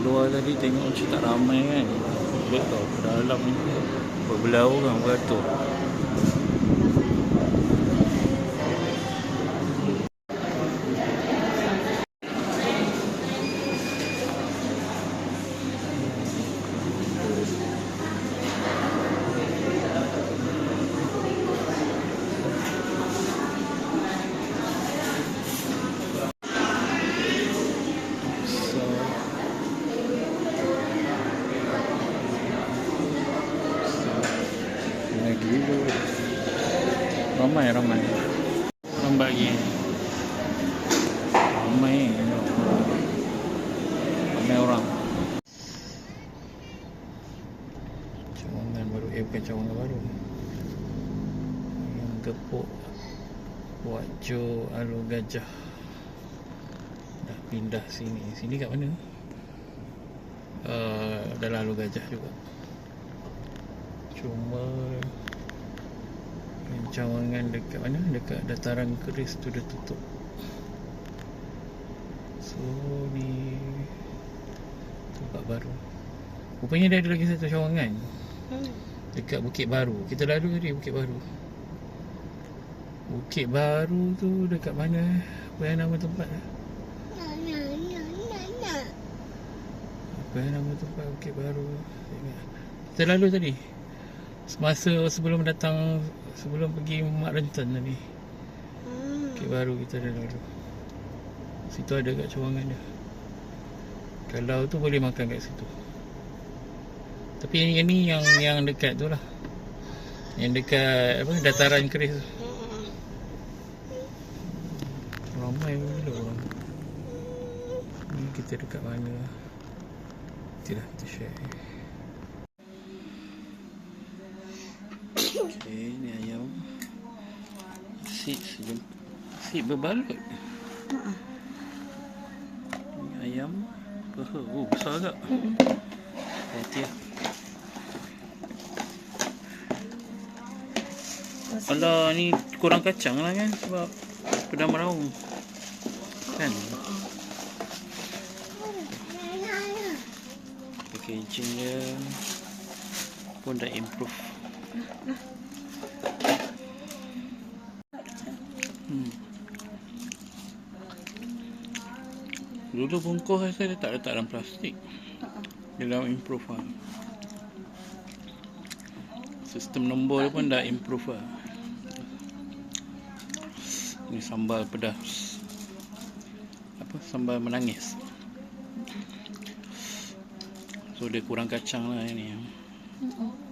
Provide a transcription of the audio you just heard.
luar tadi tengok macam tak ramai kan. Lihat tau dalam ni. Berbelah orang beratur. So, lagi tu ramai ramai. Lambat lagi ramai. Ramai orang. Cawangan baru? Eh bukan cawangan baru. Yang tepuk. Wajo Alu Gajah. Dah pindah sini. Sini kat mana? Uh, dalam Alu Gajah juga. Cuma yang cawangan dekat mana? Dekat dataran keris tu dah tutup. So ni tempat baru. Rupanya dia ada lagi satu cawangan Hmm. dekat Bukit Baru. Kita lalu tadi Bukit Baru. Bukit Baru tu dekat mana? Apa yang nama tempat? Apa yang nama tempat Bukit Baru? Kita lalu tadi semasa sebelum datang sebelum pergi Mak Rentan tadi. Hmm. Bukit Baru kita dah lalu situ ada kat cawangan dia. Kalau tu boleh makan kat situ. Tapi yang, yang ni yang yang dekat tu lah. Yang dekat apa dataran keris tu. Ramai pula orang. Ni kita dekat mana? Nanti lah kita share ok ni ayam nasi sejum nasi berbalut ni ayam oh besar agak hati lah Alah ni kurang kacang lah kan sebab pedang meraung kan packaging dia pun dah improve hmm. dulu bungkus rasa dia tak letak dalam plastik. Dia dah improve lah. Sistem nombor dia pun dah improve lah. Ni sambal pedas. Apa? Sambal menangis. So dia kurang kacang lah ni Hmm.